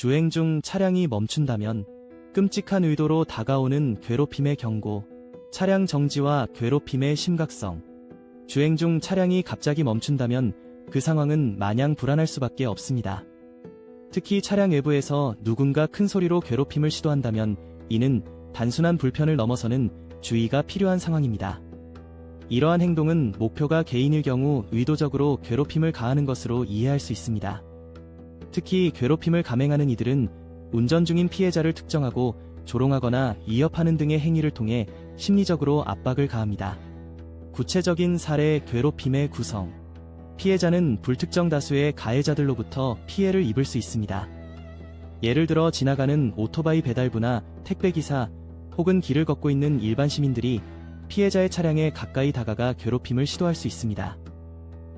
주행 중 차량이 멈춘다면 끔찍한 의도로 다가오는 괴롭힘의 경고, 차량 정지와 괴롭힘의 심각성. 주행 중 차량이 갑자기 멈춘다면 그 상황은 마냥 불안할 수밖에 없습니다. 특히 차량 외부에서 누군가 큰 소리로 괴롭힘을 시도한다면 이는 단순한 불편을 넘어서는 주의가 필요한 상황입니다. 이러한 행동은 목표가 개인일 경우 의도적으로 괴롭힘을 가하는 것으로 이해할 수 있습니다. 특히 괴롭힘을 감행하는 이들은 운전 중인 피해자를 특정하고 조롱하거나 위협하는 등의 행위를 통해 심리적으로 압박을 가합니다. 구체적인 사례 괴롭힘의 구성. 피해자는 불특정 다수의 가해자들로부터 피해를 입을 수 있습니다. 예를 들어 지나가는 오토바이 배달부나 택배기사 혹은 길을 걷고 있는 일반 시민들이 피해자의 차량에 가까이 다가가 괴롭힘을 시도할 수 있습니다.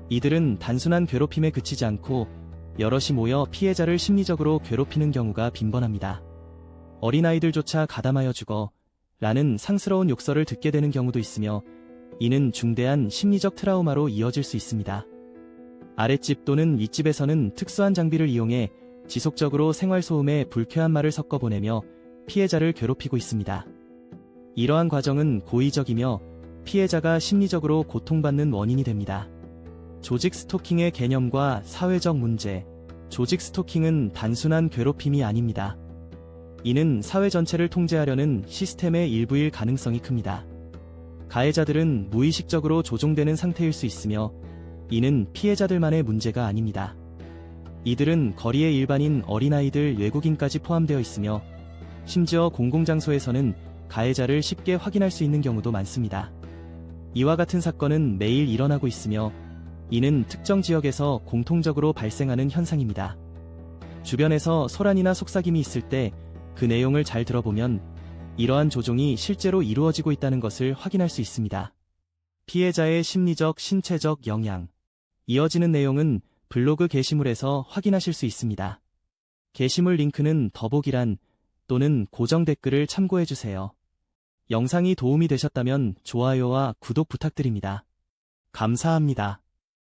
이들은 단순한 괴롭힘에 그치지 않고 여럿이 모여 피해자를 심리적으로 괴롭히는 경우가 빈번합니다. 어린아이들조차 가담하여 죽어 라는 상스러운 욕설을 듣게 되는 경우도 있으며 이는 중대한 심리적 트라우마로 이어질 수 있습니다. 아랫집 또는 윗집에서는 특수한 장비를 이용해 지속적으로 생활소음에 불쾌한 말을 섞어 보내며 피해자를 괴롭히고 있습니다. 이러한 과정은 고의적이며 피해자가 심리적으로 고통받는 원인이 됩니다. 조직 스토킹의 개념과 사회적 문제. 조직 스토킹은 단순한 괴롭힘이 아닙니다. 이는 사회 전체를 통제하려는 시스템의 일부일 가능성이 큽니다. 가해자들은 무의식적으로 조종되는 상태일 수 있으며 이는 피해자들만의 문제가 아닙니다. 이들은 거리의 일반인 어린아이들 외국인까지 포함되어 있으며 심지어 공공장소에서는 가해자를 쉽게 확인할 수 있는 경우도 많습니다. 이와 같은 사건은 매일 일어나고 있으며 이는 특정 지역에서 공통적으로 발생하는 현상입니다. 주변에서 소란이나 속삭임이 있을 때 그 내용을 잘 들어보면 이러한 조종이 실제로 이루어지고 있다는 것을 확인할 수 있습니다. 피해자의 심리적, 신체적 영향. 이어지는 내용은 블로그 게시물에서 확인하실 수 있습니다. 게시물 링크는 더보기란 또는 고정 댓글을 참고해주세요. 영상이 도움이 되셨다면 좋아요와 구독 부탁드립니다. 감사합니다.